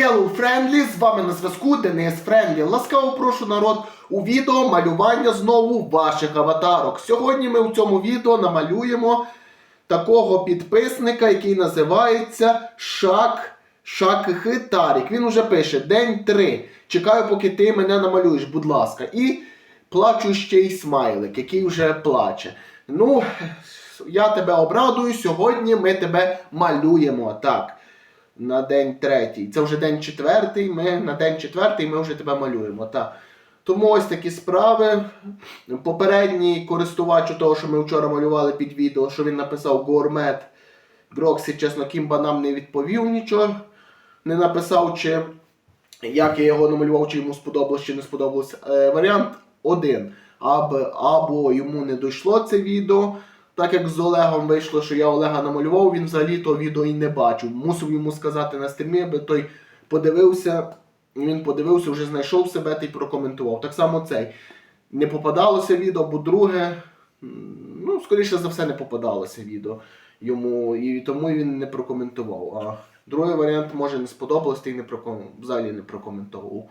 Hello Friendly, з вами на зв'язку Денис Френдлі. Ласкаво прошу народ у відео малювання знову ваших аватарок. Сьогодні ми у цьому відео намалюємо такого підписника, який називається Шак Шакхитарік. Він уже пише День 3. Чекаю, поки ти мене намалюєш, будь ласка. І плачущий смайлик, який вже плаче. Ну, я тебе обрадую. Сьогодні ми тебе малюємо. Так на день третій. Це вже день четвертий. Ми на день четвертий ми вже тебе малюємо. Так. Тому ось такі справи. Попередній користувач того, що ми вчора малювали під відео, що він написав гурмет. Гроксі, чесно, Кімба нам не відповів нічого. Не написав, чи як я його намалював, чи йому сподобалось, чи не сподобалось. Е, варіант один. Або, або йому не дійшло це відео. Так як з Олегом вийшло, що я Олега намалював, він взагалі то відео і не бачив. Мусив йому сказати на стрімі, аби той подивився. Він подивився, вже знайшов себе та й прокоментував. Так само цей. Не попадалося відео, бо друге, ну, скоріше за все, не попадалося відео йому, і тому він не прокоментував. А другий варіант може не сподобалось, й не проком... взагалі не прокоментував.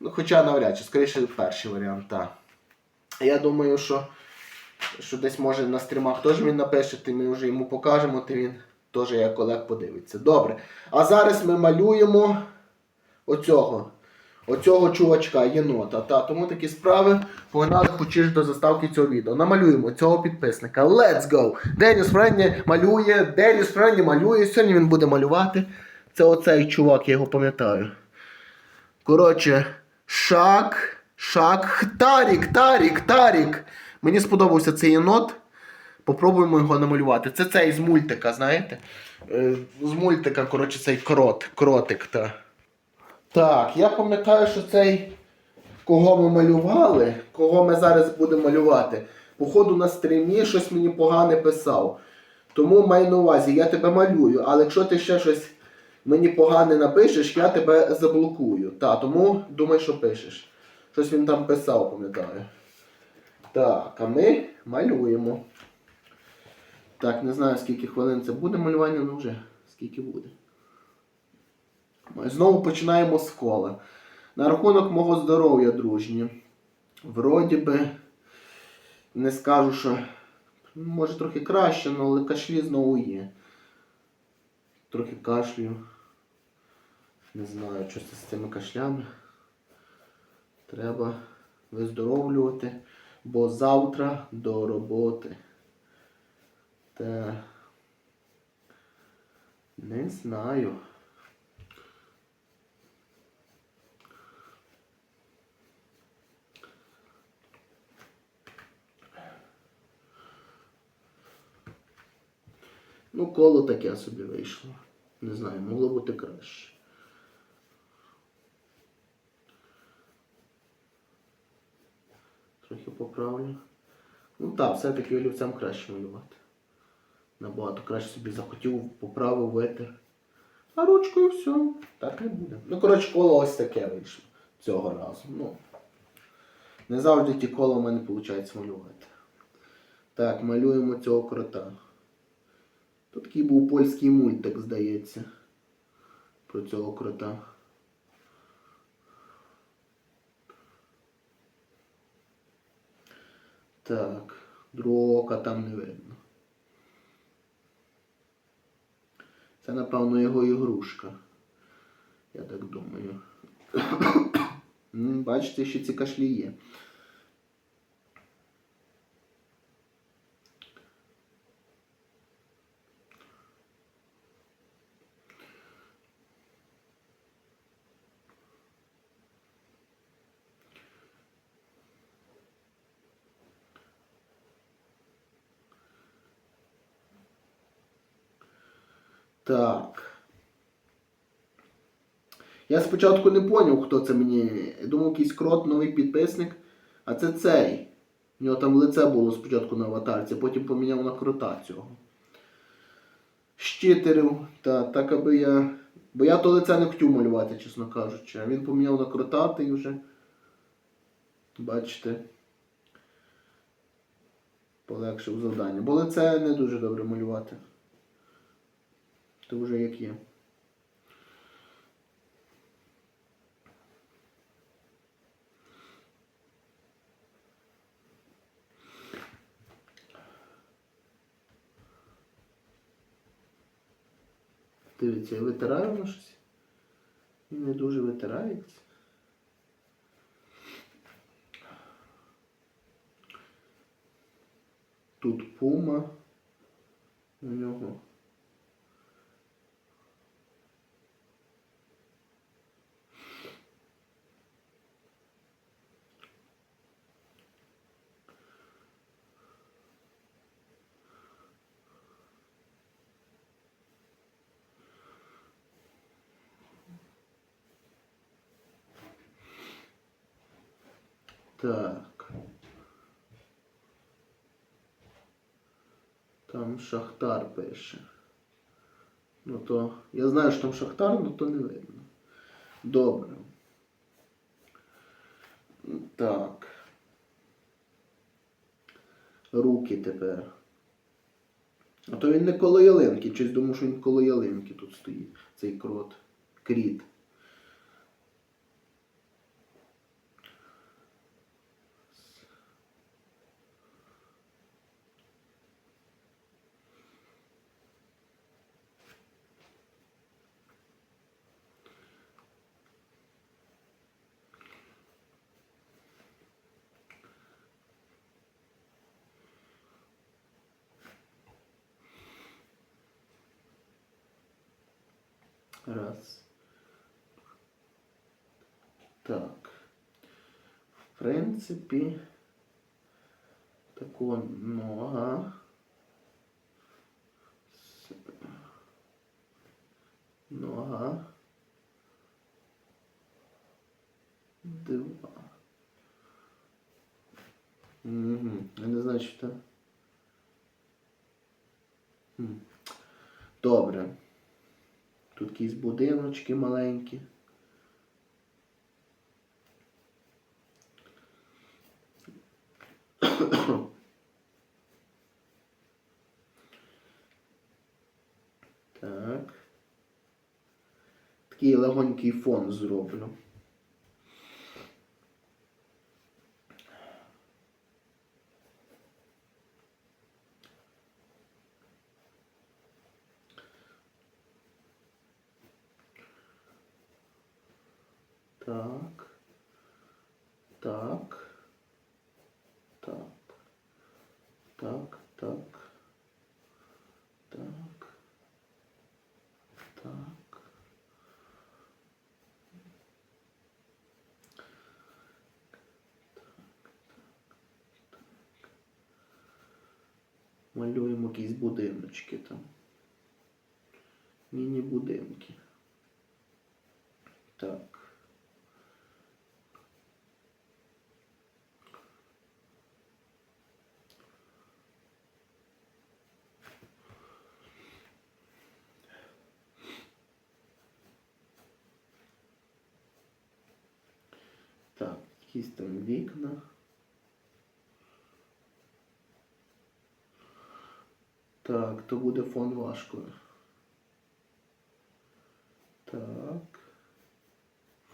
Ну, хоча навряд чи, скоріше перший варіант, так. Я думаю, що що десь може на стрімах теж він напише, ти ми вже йому покажемо, то він теж як Олег подивиться. Добре. А зараз ми малюємо оцього. Оцього чувачка, єнота. Та, тому такі справи погнали хочеш до заставки цього відео. Намалюємо цього підписника. Let's go! Деніс Френні малює, Деніс Френні малює. Сьогодні він буде малювати. Це оцей чувак, я його пам'ятаю. Коротше, шак, шак, Тарік, Тарік, Тарік. Мені сподобався цей єнот. Попробуємо його намалювати. Це цей з мультика, знаєте? Е, З мультика, коротше, цей крот, кротик. Та. Так, я пам'ятаю, що цей, кого ми малювали, кого ми зараз будемо малювати. Походу на стрімі щось мені погане писав. Тому маю на увазі, я тебе малюю, але якщо ти ще щось мені погане напишеш, я тебе заблокую. Та, тому думай, що пишеш. Щось він там писав, пам'ятаю. Так, а ми малюємо. Так, не знаю скільки хвилин це буде малювання, ну вже скільки буде. Ми Знову починаємо з кола. На рахунок мого здоров'я, дружні. Вроді би, не скажу, що може трохи краще, ну, але кашлі знову є. Трохи кашлю. Не знаю, що це з цими кашлями. Треба виздоровлювати, бо завтра до роботи. Та не знаю. Ну, коло таке собі вийшло. Не знаю, могло бути краще. Трохи поправлю. Ну так, все-таки олівцем краще малювати. Набагато краще собі захотів, поправив витер. А ручкою все, так не буде. Ну, коротше, коло ось таке вийшло цього разу. Ну, не завжди ті кола в мене виходить малювати. Так, малюємо цього крота. Тут такий був польський мультик, здається. Про цього крота. Так, другого ока там не видно. Це, напевно, його ігрушка. Я так думаю. Бачите, ще ці кашлі є. Так. Я спочатку не зрозумів, хто це мені. Думав, якийсь крот, новий підписник. А це цей. У нього там лице було спочатку на аватарці, потім поміняв на крота цього. Щитерів. Та, так аби я. Бо я то лице не хотів малювати, чесно кажучи. А він поміняв на крота та вже. Бачите. Полегшив завдання. Бо лице не дуже добре малювати то вже як є. Дивіться, я витираю воно щось. І не дуже витирається. Тут пума у нього. Так. Там Шахтар пише. Ну то. Я знаю, що там Шахтар, але то не видно. Добре. Так. Руки тепер. А то він не коло ялинки, щось думав, що він коло ялинки тут стоїть, цей крот. Кріт. Раз. Так. В принципі, тако нога. Нога. Два. Угу. Я не знаю, що це. Добре. Тут якісь будиночки маленькі. Так. Такий легонький фон зроблю. якісь будиночки там. Міні-будинки. Так. Так, якісь там вікна. Так, то буде фон важко. Так.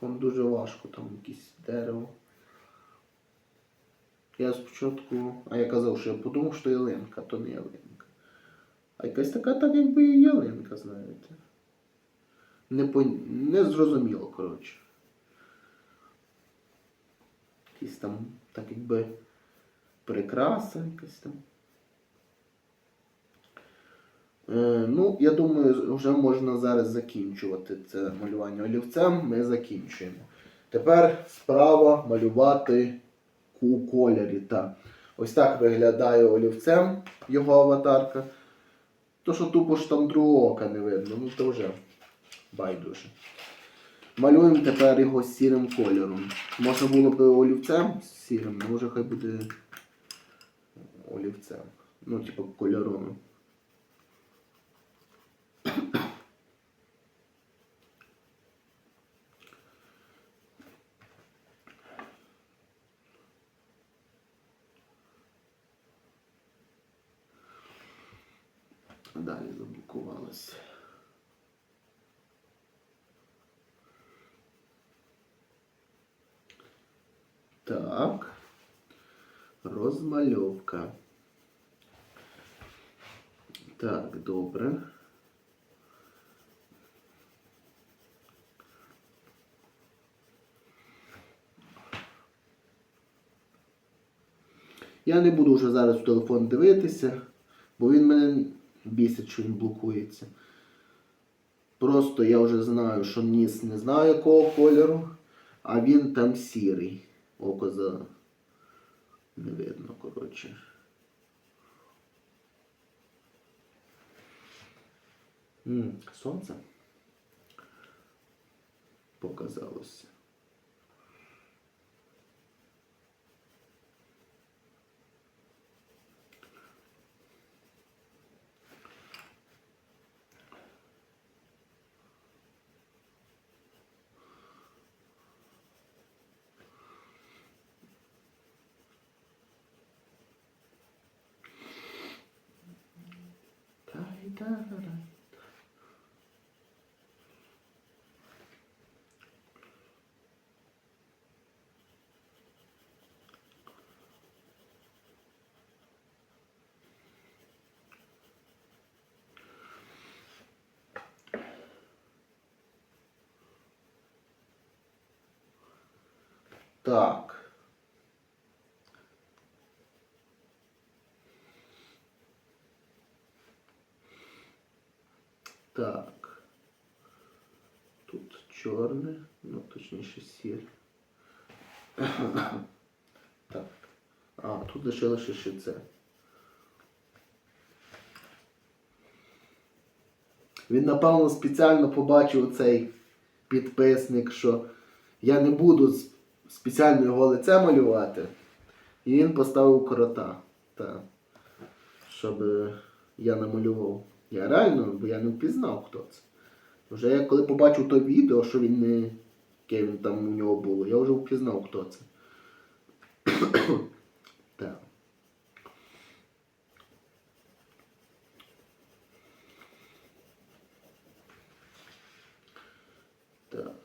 Фон дуже важко, там якесь дерево. Я спочатку, а я казав, що я подумав, що ялинка, то не ялинка. А якась така, так якби і ялинка, знаєте. Не, по... не зрозуміло, коротше. Якісь там, так якби прикраса якась там. Е, ну, я думаю, вже можна зараз закінчувати це малювання олівцем. Ми закінчуємо. Тепер справа малювати у кольорі. Так. Ось так виглядає олівцем його аватарка. То, що тупо ж там другого ока не видно, ну то вже байдуже. Малюємо тепер його сірим кольором. Можна було б олівцем сірим, може хай буде олівцем. Ну, типу, кольоровим. Далі заблокувалося. Так. Розмальовка. Так, добре. Я не буду вже зараз в телефон дивитися, бо він мене бісить, що він блокується. Просто я вже знаю, що ніс не знаю якого кольору, а він там сірий. Око за не видно, коротше. Сонце показалося. Тай-тарарай. Так. Так. Тут чорне, ну точніше сіре. Так. А, тут лишилося ще це. Він, напевно, спеціально побачив цей підписник, що я не буду спеціально його лице малювати. І він поставив крота. Так. Щоб я намалював. Я реально, бо я не впізнав, хто це. Вже я коли побачив то відео, що він не. яке він там у нього було, я вже впізнав, хто це. так. Так.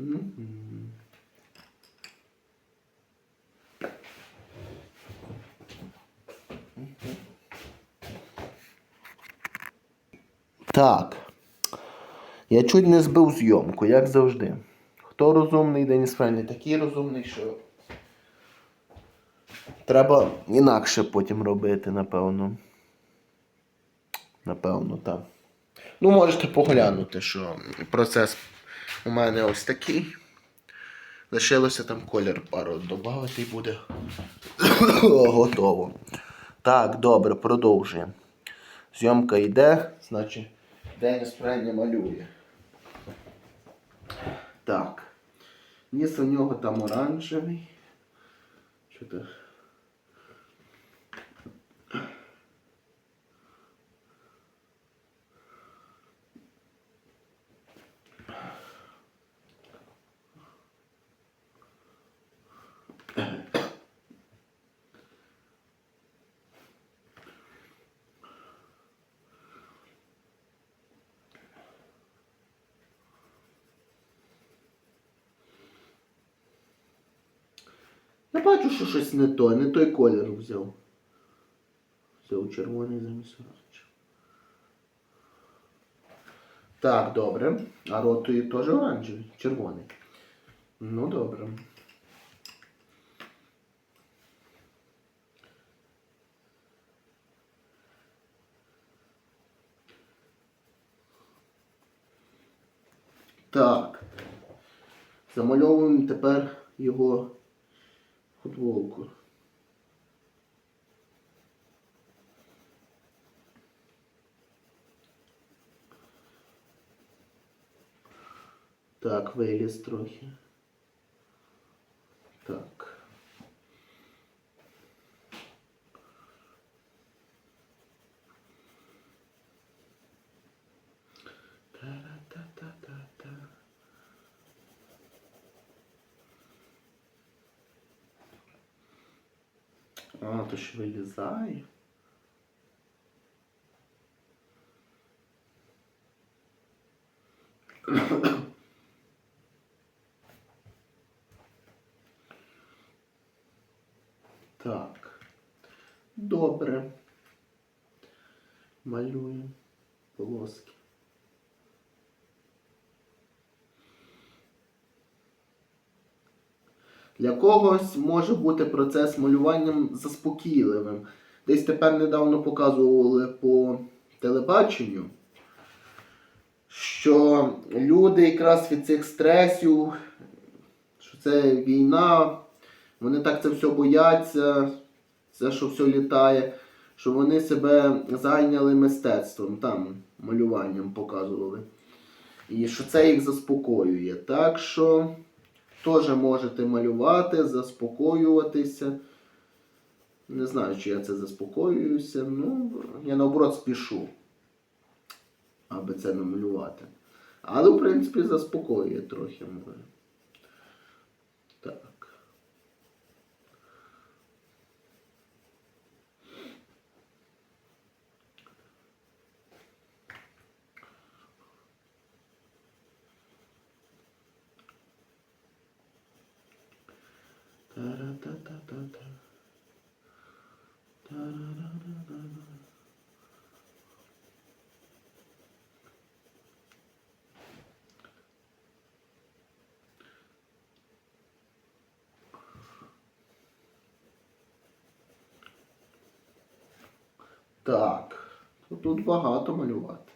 Мгм. Так. Я чуть не збив зйомку, як завжди. Хто розумний, Деніс Френлі такий розумний, що треба інакше потім робити, напевно. Напевно, так. Ну, можете поглянути, що процес у мене ось такий. Лишилося там колір пару додати і буде готово. Так, добре, продовжуємо. Зйомка йде, значить Деніс Френні малює. Так. Ніс у нього там оранжевий. Що Я бачу, що щось не то, не той колір взяв. Взяв червоний замість оранжевого. Так, добре. А ротої теж оранжевий, червоний. Ну, добре. Так. Замальовуємо тепер його футболку. Так, виліз трохи. Так. А, то ще вилізає. Так, добре. Малюю. Для когось може бути процес малювання заспокійливим. Десь тепер недавно показували по телебаченню, що люди якраз від цих стресів, що це війна, вони так це все бояться, це що все літає, що вони себе зайняли мистецтвом, там малюванням показували. І що це їх заспокоює. Так що теж можете малювати, заспокоюватися. Не знаю, чи я це заспокоююся. Ну, я наоборот спішу, аби це намалювати. Але, в принципі, заспокоює трохи може. Так. Так, тут багато малювати,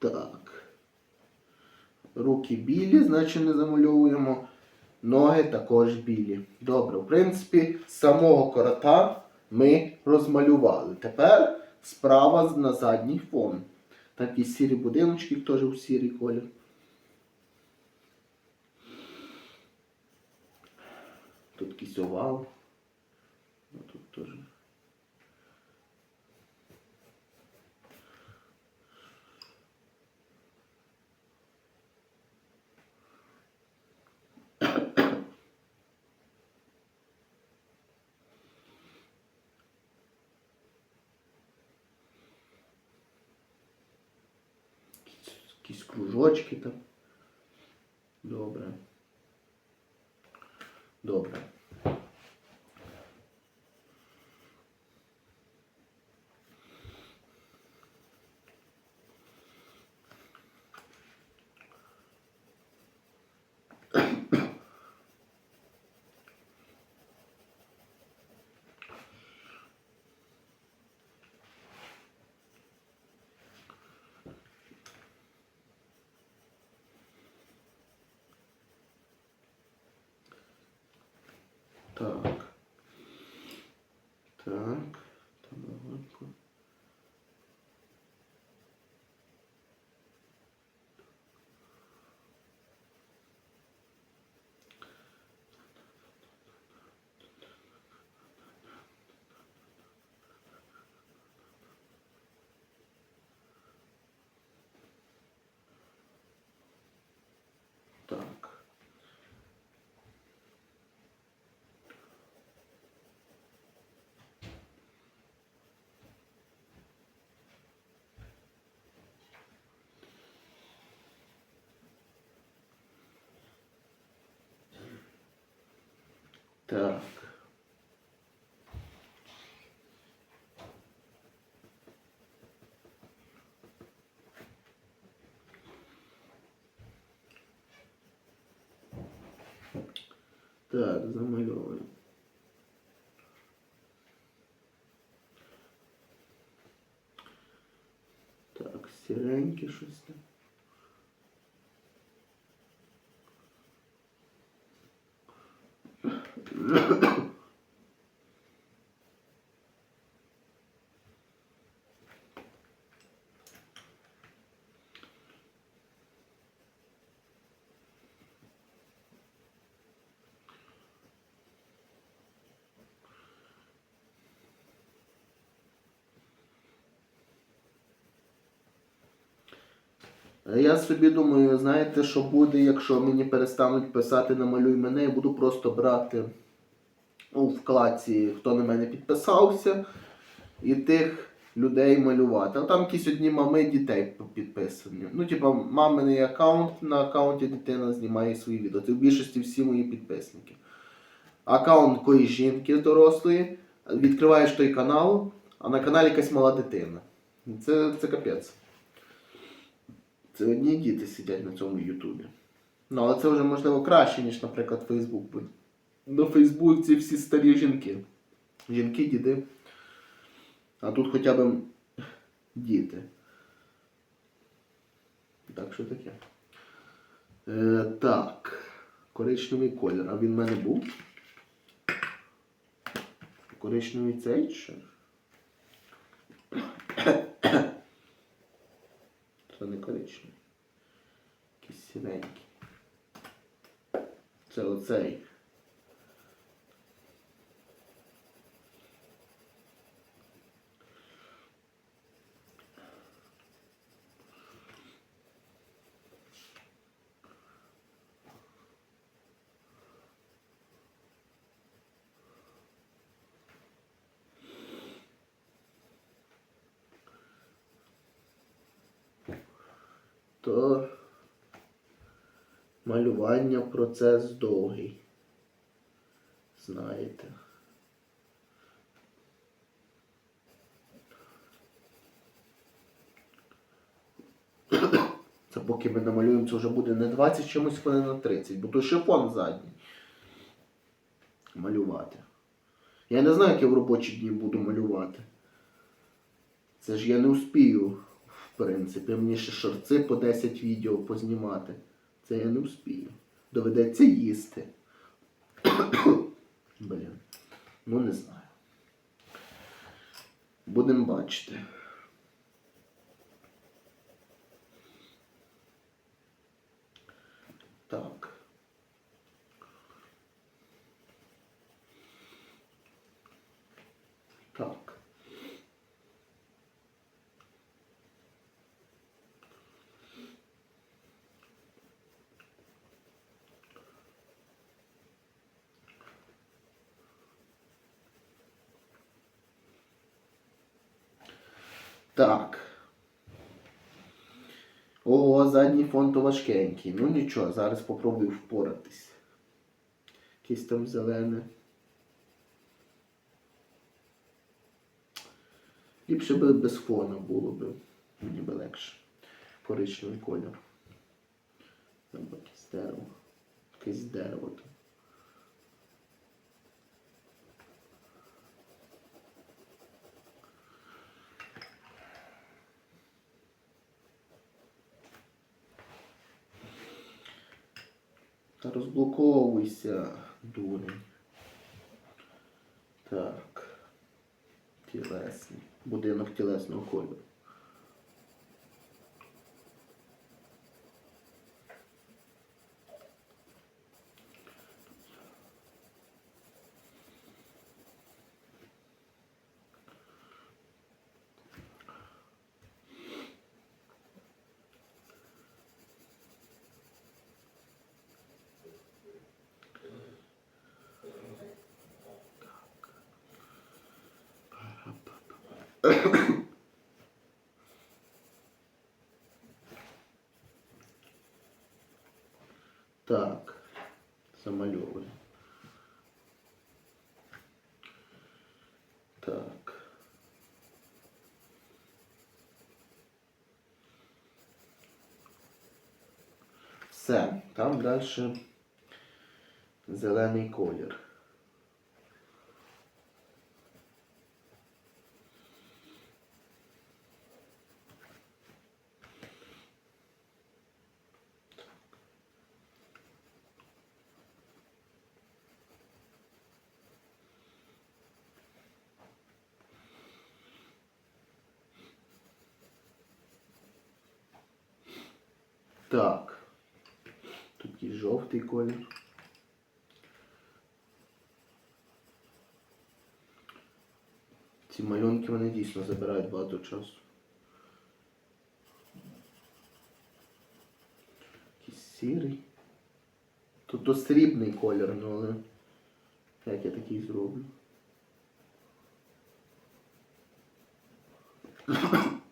Так. Руки білі, значить не замальовуємо. Ноги також білі. Добре, в принципі, самого корота ми розмалювали. Тепер справа на задній фон. Такі сірі будиночки, теж у сірий колір. Тут якийсь овал. Ну, Тут теж. Якісь кружочки там. Добре. Добре. Так. Так. Так, замальовуємо. Так, сіреньке щось. Я собі думаю, знаєте, що буде, якщо мені перестануть писати намалюй мене, я буду просто брати у вкладці, хто на мене підписався, і тих людей малювати. А там якісь одні мами дітей підписані. Ну, типа, маминий аккаунт, на аккаунті дитина знімає свої відео. Це в більшості всі мої підписники. Аккаунт якоїсь жінки дорослої, відкриваєш той канал, а на каналі якась мала дитина. Це, це капець. Це одні діти сидять на цьому Ютубі. Ну, але це вже можливо краще, ніж, наприклад, Фейсбук буде. На Фейсбуці всі старі жінки. Жінки, діди. А тут хоча б діти. Так, що таке? Е, так. Коричневий колір. А він в мене був? Коричневий цей чи? Це не коричневий. Якийсь. Це оцей. то малювання процес довгий. Знаєте. Це поки ми намалюємо, це вже буде не 20 чимось хвилин на 30, бо то шифон задній. Малювати. Я не знаю, як я в робочі дні буду малювати. Це ж я не успію, в принципі. Мені ще шорти по 10 відео познімати. Це я не успію. Доведеться їсти. Блін. Ну не знаю. Будемо бачити. Так. Так. О, задній фон то важкенький. Ну нічого, зараз попробую впоратись. Якийсь там зелене. Ліпше би без фона було б. Мені би легше. Коричневий кольор. Або якесь дерево. Якесь дерево Та розблоковуйся, дурень. Так. Тілесний. Будинок тілесного кольору. Так. Замальовуємо. Так. Все. Там далі зелений колір. Так. Тут є жовтий колір. Ці малюнки вони дійсно забирають багато часу. Якийсь Сірий. Тут то срібний колір, ну але. Як я такий зроблю?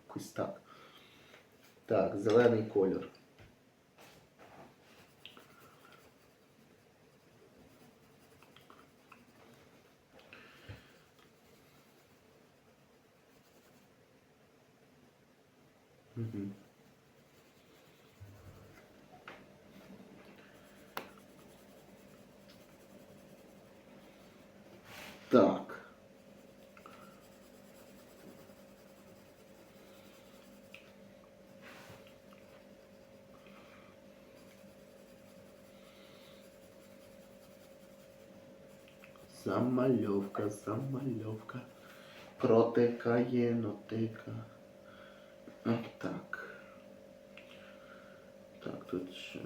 Якось так. Так, зелений колір. Мгм. Так. Замальовка, замальовка. Протикає нотика. Отак. так. Так, тут ще.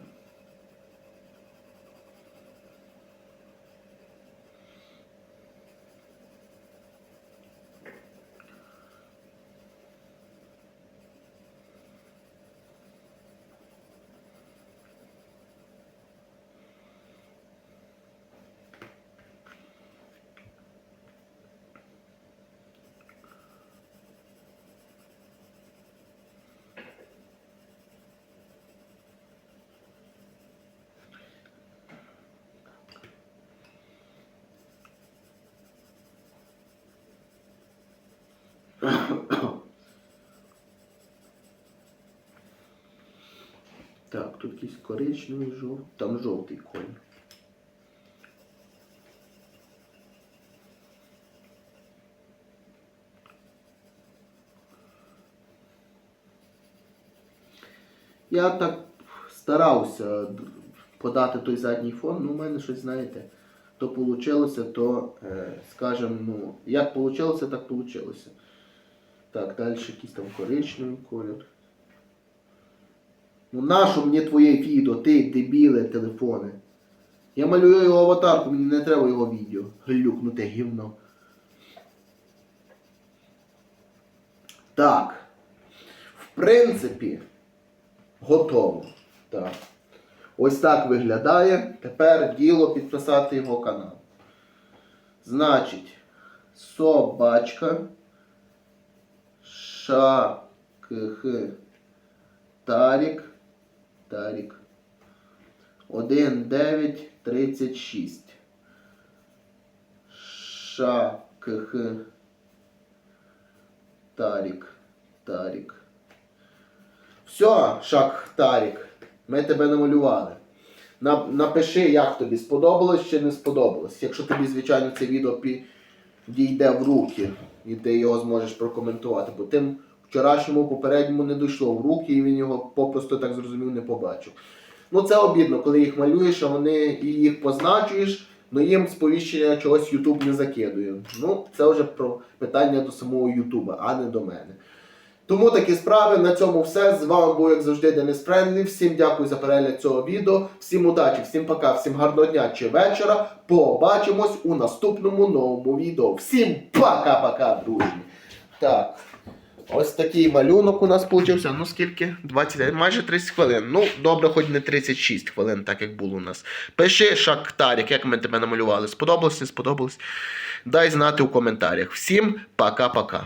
Так, тут якийсь коричневий жовтий. Там жовтий колір. Я так старався подати той задній фон, ну у мене щось, знаєте, то вийшло, то, е, скажем, ну, як вийшло, так вийшло. Так, далі якийсь там коричневий колір. Ну нащо мені твоє відео, ти дебіле телефони? Я малюю його аватарку, мені не треба його відео. Глюкнуте гівно. Так. В принципі, готово. Так. Ось так виглядає. Тепер діло підписати його канал. Значить, собачка. Ша-к-х. Тарік. Тарік. 1,936. Ша-к-х. Тарік. Тарік. Все, Шак Тарік. Ми тебе намалювали. Напиши, як тобі сподобалось чи не сподобалось. Якщо тобі, звичайно, це відео підійде в руки і ти його зможеш прокоментувати. Бо тим вчорашньому попередньому не дійшло в руки, і він його попросту так зрозумів не побачив. Ну це обідно, коли їх малюєш, а вони і їх позначуєш, але їм сповіщення чогось Ютуб не закидує. Ну, це вже про питання до самого Ютуба, а не до мене. Тому такі справи. На цьому все. З вами був, як завжди, Денис Френдлі. Всім дякую за перегляд цього відео. Всім удачі, всім пока, всім гарного дня чи вечора. Побачимось у наступному новому відео. Всім пока-пока, друзі. Так. Ось такий малюнок у нас получився. Ну скільки? 20, майже 30 хвилин. Ну, добре, хоч не 36 хвилин, так як було у нас. Пиши, Шактарік, як ми тебе намалювали. Сподобалось, не сподобалось? Дай знати у коментарях. Всім пока-пока.